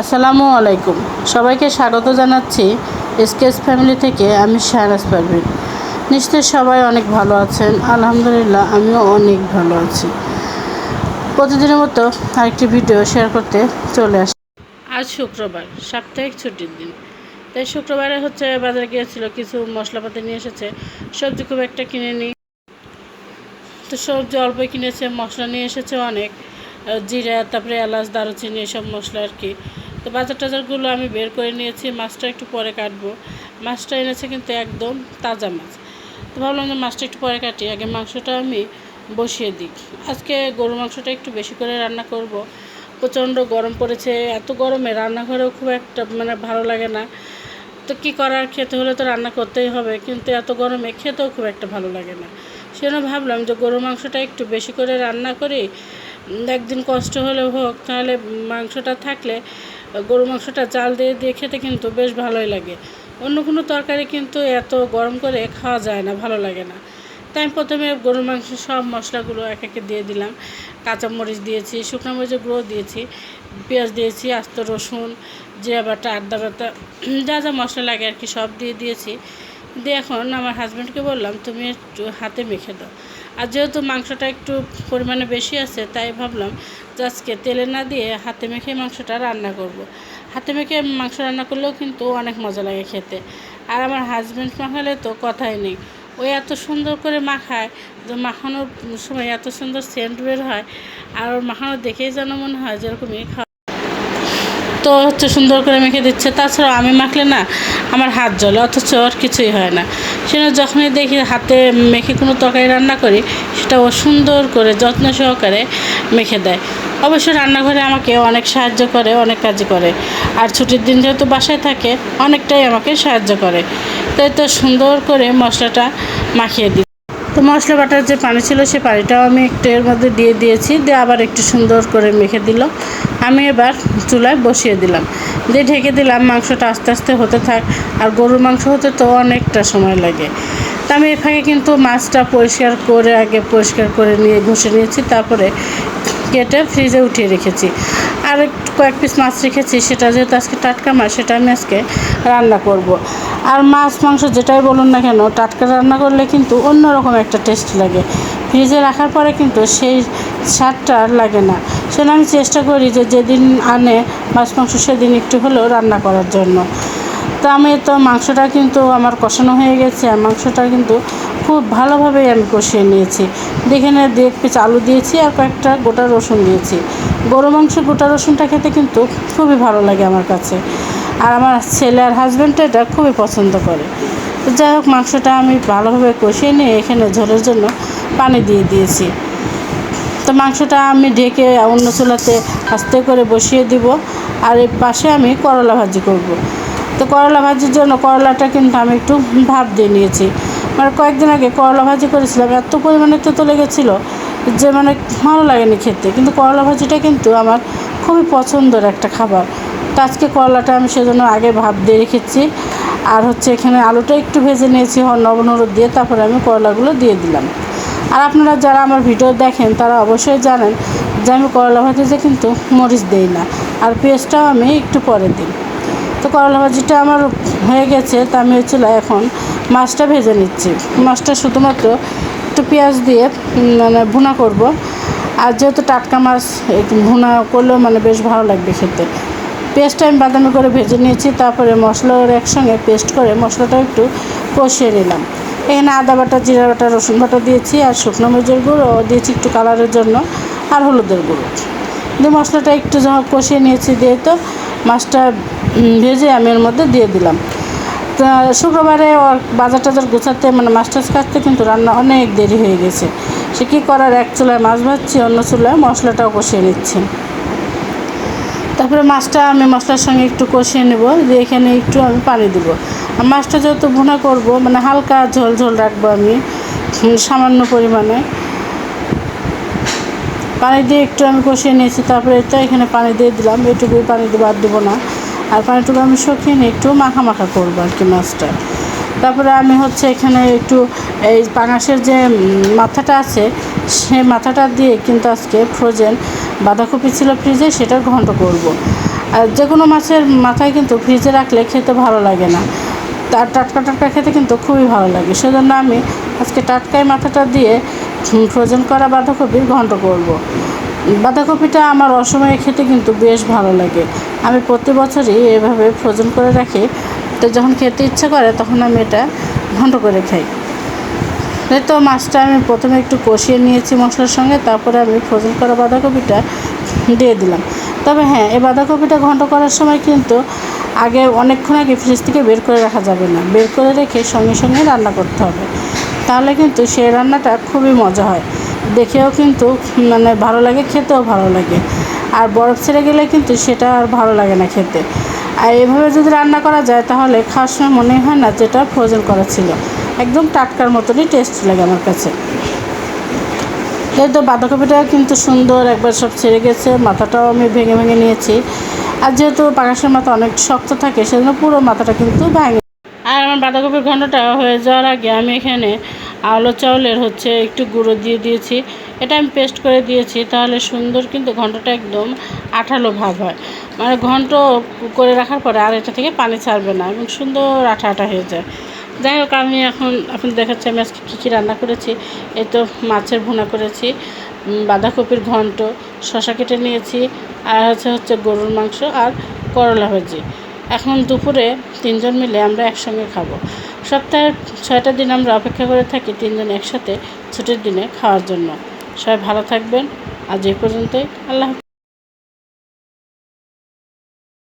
আসসালামু আলাইকুম। সবাইকে স্বাগত জানাচ্ছি এসকেস ফ্যামিলি থেকে আমি শাহনাজ পারভিন। নিশ্চয় সবাই অনেক ভালো আছেন। আলহামদুলিল্লাহ, আমিও অনেক ভালো আছি। প্রতিদিনের মতো আরেকটি ভিডিও শেয়ার করতে চলে আসি আজ শুক্রবার, সাপ্তাহিক ছুটির দিন। তাই শুক্রবারে হচ্ছে বাজারে গিয়েছিল কিছু মশলাপাতি নিয়ে এসেছে। সবজি খুব একটা কিনে নিই তো সবজি অল্প কিনেছে, মশলা নিয়ে এসেছে অনেক। জিরা, তারপরে এলাচ, দারুচিনি, এসব মশলা আর কি। তো বাজার টাজারগুলো আমি বের করে নিয়েছি, মাছটা একটু পরে কাটবো। মাছটা এনেছে কিন্তু একদম তাজা মাছ। তো ভাবলাম যে মাছটা একটু পরে কাটি, আগে মাংসটা আমি বসিয়ে দিই। আজকে গরু মাংসটা একটু বেশি করে রান্না করব। প্রচণ্ড গরম পড়েছে, এত গরমে রান্নাঘরেও খুব একটা মানে ভালো লাগে না। তো কী করার, খেতে হলে তো রান্না করতেই হবে, কিন্তু এত গরমে খেতেও খুব একটা ভালো লাগে না। সেজন্য ভাবলাম যে গরু মাংসটা একটু বেশি করে রান্না করি। একদিন কষ্ট হলেও হোক, তাহলে মাংসটা থাকলে গরু মাংসটা চাল দিয়ে দিয়ে খেতে কিন্তু বেশ ভালোই লাগে। অন্য কোনো তরকারি কিন্তু এত গরম করে খাওয়া যায় না, ভালো লাগে না। তাই আমি প্রথমে গরুর মাংস সব মশলাগুলো এক একে দিয়ে দিলাম। কাঁচামরিচ দিয়েছি, শুকনো মরিচের গুঁড়ো দিয়েছি, পেঁয়াজ দিয়েছি, আস্ত রসুন, জিরা বাটা, আদা বাটা, যা যা মশলা লাগে আর কি সব দিয়ে দিয়েছি। দিয়ে এখন আমার হাজব্যান্ডকে বললাম, তুমি একটু হাতে মেখে দাও। আর যেহেতু মাংসটা একটু পরিমাণে বেশি আছে, তাই ভাবলাম আজকে তেলে না দিয়ে হাতে মেখে মাংসটা রান্না করব। হাতে মেখে মাংস রান্না করলেও কিন্তু অনেক মজা লাগে খেতে। আর আমার হাজব্যান্ড মাখালে তো কথাই নেই। ওই এত সুন্দর করে মাখায় যে মাখানোর সময় এত সুন্দর সেন্ট বের হয় আর ওর মাখানো দেখেই যেন মনে হয় যেরকমই খাওয়া। তো হচ্ছে সুন্দর করে মেখে দিচ্ছে। তাছাড়া আমি মাখলে না আমার হাত জ্বলে, অথচ ওর কিছুই হয় না। সেজন্য যখনই দেখি হাতে মেখে কোনো তরকারি রান্না করি, সেটা ও সুন্দর করে যত্ন সহকারে মেখে দেয়। অবশ্য রান্নাঘরে আমাকে অনেক সাহায্য করে, অনেক কাজ করে। আর ছুটির দিন যেহেতু বাসায় থাকে, অনেকটাই আমাকে সাহায্য করে। তাই তো সুন্দর করে মশলাটা মাখিয়ে দিই তো মশলা বাটার যে পানি ছিল, সে পানিটাও আমি একটু এর মধ্যে দিয়ে দিয়েছি, দিয়ে আবার একটু সুন্দর করে মেখে দিল। আমি এবার চুলায় বসিয়ে দিলাম। দিয়ে ঢেকে দিলাম, মাংসটা আস্তে আস্তে হতে থাক। আর গরুর মাংস হতে তো অনেকটা সময় লাগে। তা আমি এ ফাঁকে কিন্তু মাছটা পরিষ্কার করে আগে পরিষ্কার করে নিয়ে ঘষে নিয়েছি, তারপরে কেটে ফ্রিজে উঠিয়ে রেখেছি। আর কয়েক পিস মাছ রেখেছি, সেটা যেহেতু আজকে টাটকা মাছ, সেটা আমি আজকে রান্না করব। আর মাছ, মাংস যেটাই বলুন না কেন, টাটকা রান্না করলে কিন্তু অন্যরকম একটা টেস্ট লাগে। ফ্রিজে রাখার পরে কিন্তু সেই স্বাদটা আর লাগে না। সেটা আমি চেষ্টা করি যে যেদিন আনে মাছ, মাংস, সেদিন একটু হলেও রান্না করার জন্য। তো আমি তো মাংসটা কিন্তু আমার কষানো হয়ে গেছে, আর মাংসটা কিন্তু খুব ভালোভাবেই আমি কষিয়ে নিয়েছি। দেখে দেখেনে দিয়ে পিস আলু দিয়েছি আর কয়েকটা গোটা রসুন দিয়েছি। গরু মাংস গোটা রসুনটা খেতে কিন্তু খুবই ভালো লাগে আমার কাছে। আর আমার ছেলে আর হাজব্যান্ড এটা খুবই পছন্দ করে। যাই হোক, মাংসটা আমি ভালোভাবে কষিয়ে নিয়ে এখানে ঝোলের জন্য পানি দিয়ে দিয়েছি। তো মাংসটা আমি ঢেকে অন্য চুলাতে আস্তে করে বসিয়ে দিব, আর এর পাশে আমি করলা ভাজি করব। তো করলা ভাজির জন্য করলাটা কিন্তু আমি একটু ভাপ দিয়ে নিয়েছি। মানে কয়েকদিন আগে করলা ভাজি করেছিলাম, এত পরিমাণে তেতো লেগেছিলো যে মানে ভালো লাগেনি খেতে। কিন্তু করলা ভাজিটা কিন্তু আমার খুবই পছন্দের একটা খাবার। তো আজকে করলাটা আমি সেজন্য আগে ভাপ দিয়ে রেখেছি। আর হচ্ছে এখানে আলুটা একটু ভেজে নিয়েছি লবণ, হলুদ দিয়ে তারপরে আমি করলাগুলো দিয়ে দিলাম। আর আপনারা যারা আমার ভিডিও দেখেন, তারা অবশ্যই জানেন যে আমি করলা ভাজিতে কিন্তু মরিচ দেই না। আর পেঁয়াজটাও আমি একটু পরে দিই। তো করলা ভাজিটা আমার হয়ে গেছে, তা আমি হচ্ছিল এখন মাছটা ভেজে নিচ্ছি। মাছটা শুধুমাত্র একটু পেঁয়াজ দিয়ে মানে ভুনা করব। আর যেহেতু টাটকা মাছ একটু ভুনা করলেও মানে বেশ ভালো লাগবে খেতে। পেস্টটা আমি বাদামি করে ভেজে নিয়েছি, তারপরে মশলার একসঙ্গে পেস্ট করে মশলাটা একটু কষিয়ে নিলাম। এখানে আদা বাটা, জিরা বাটা, রসুন বাটা দিয়েছি, আর শুকনো মরিচের গুঁড়ো দিয়েছি একটু কালারের জন্য, আর হলুদের গুঁড়ো। দিয়ে মশলাটা একটু যখন কষিয়ে নিয়েছি দিয়ে তো মাছটা ভেজে আমি এর মধ্যে দিয়ে দিলাম। তা শুক্রবারে ওর বাজার টাজার গোছাতে মানে মাছ টাছ কাটতে কিন্তু রান্না অনেক দেরি হয়ে গেছে। সে কী করার? এক চুলায় মাছ ভাজছি, অন্য চুলায় মশলাটাও কষিয়ে নিচ্ছি। তারপরে মাছটা আমি মশলার সঙ্গে একটু কষিয়ে নেব, দিয়ে এখানে একটু আমি পানি দেবো। মাছটা যেহেতু ভুনা করব মানে হালকা ঝোল ঝোল রাখব আমি সামান্য পরিমাণে। পানি দিয়ে একটু আমি কষিয়ে নিয়েছি, তারপরে এটা এখানে পানি দিয়ে দিলাম, এটুকুই পানি দিয়ে বাদ দেবো না। আর পানিটুকু আমি শুকিয়ে নিয়ে একটু মাখা মাখা করব আর কি মাছটা। তারপরে আমি হচ্ছে এখানে একটু এই পাঙাশের যে মাথাটা আছে সেই মাথাটা দিয়ে কিন্তু আজকে ফ্রোজেন বাঁধাকপি ছিল ফ্রিজে সেটা ঘন্ট করব। আর যে কোনো মাছের মাথায় কিন্তু ফ্রিজে রাখলে খেতে ভালো লাগে না। তার টাটকা টাটকা খেতে কিন্তু খুবই ভালো লাগে। সেজন্য আমি আজকে টাটকাই মাথাটা দিয়ে ফ্রোজেন করা বাঁধাকপির ঘন্ট করব। বাঁধাকপিটা আমার অসময়ে খেতে কিন্তু বেশ ভালো লাগে। আমি প্রতি বছরই এভাবে ফ্রোজেন করে রাখি। তো যখন খেতে ইচ্ছা করে তখন আমি এটা ঘন্ট করে খাই। তো মাছটা আমি প্রথমে একটু কষিয়ে নিয়েছি মশলার সঙ্গে, তারপরে আমি ফ্রোজেন করা বাঁধাকপিটা দিয়ে দিলাম। তবে হ্যাঁ এই বাঁধাকপিটা ঘন্ট করার সময় কিন্তু আগে অনেকক্ষণ আগে ফ্রিজ থেকে বের করে রাখা যাবে না। বের করে রেখে সঙ্গে সঙ্গে রান্না করতে হবে। তাহলে কিন্তু সেই রান্নাটা খুবই মজা হয়। দেখেও কিন্তু মানে ভালো লাগে, খেতেও ভালো লাগে। আর বরফ ছেড়ে গেলে কিন্তু সেটা আর ভালো লাগে না খেতে। আর এভাবে যদি রান্না করা যায় তাহলে খাওয়ার সময় মনে হয় না যেটা ফ্রোজেন করা ছিল। একদম টাটকার মতনই টেস্ট লাগে আমার কাছে। এই তো বাঁধাকপিটা কিন্তু সুন্দর একবার সব ছেড়ে গেছে, মাথাটাও আমি ভেঙে ভেঙে নিয়েছি। আর যেহেতু পাকাশের মাথা অনেক শক্ত থাকে, সেজন্য পুরো মাথাটা কিন্তু ভাঙে আর আমার বাঁধাকপির ঘন্টটা হয়ে যাওয়ার আগে আমি এখানে আলো চাউলের হচ্ছে একটু গুঁড়ো দিয়ে দিয়েছি। এটা আমি পেস্ট করে দিয়েছি, তাহলে সুন্দর কিন্তু ঘন্টটা একদম আঠালো ভাব হয়। মানে ঘন্ট করে রাখার পরে আর এটা থেকে পানি ছাড়বে না এবং সুন্দর আঠা আঠা হয়ে যায়। যাই হোক, আমি এখন এখন দেখাচ্ছি আমি আজকে কী কী রান্না করেছি। এই তো মাছের ভুনা করেছি বাঁধাকপির ঘন্ট শশা কেটে নিয়েছি, আর হচ্ছে হচ্ছে গরুর মাংস আর করলা ভাজি। এখন দুপুরে তিনজন মিলে আমরা একসঙ্গে খাব। সপ্তাহের ছয়টা দিন আমরা অপেক্ষা করে থাকি তিনজন একসাথে ছুটির দিনে খাওয়ার জন্য। সবাই ভালো থাকবেন। আজ এই পর্যন্তই। আল্লাহ।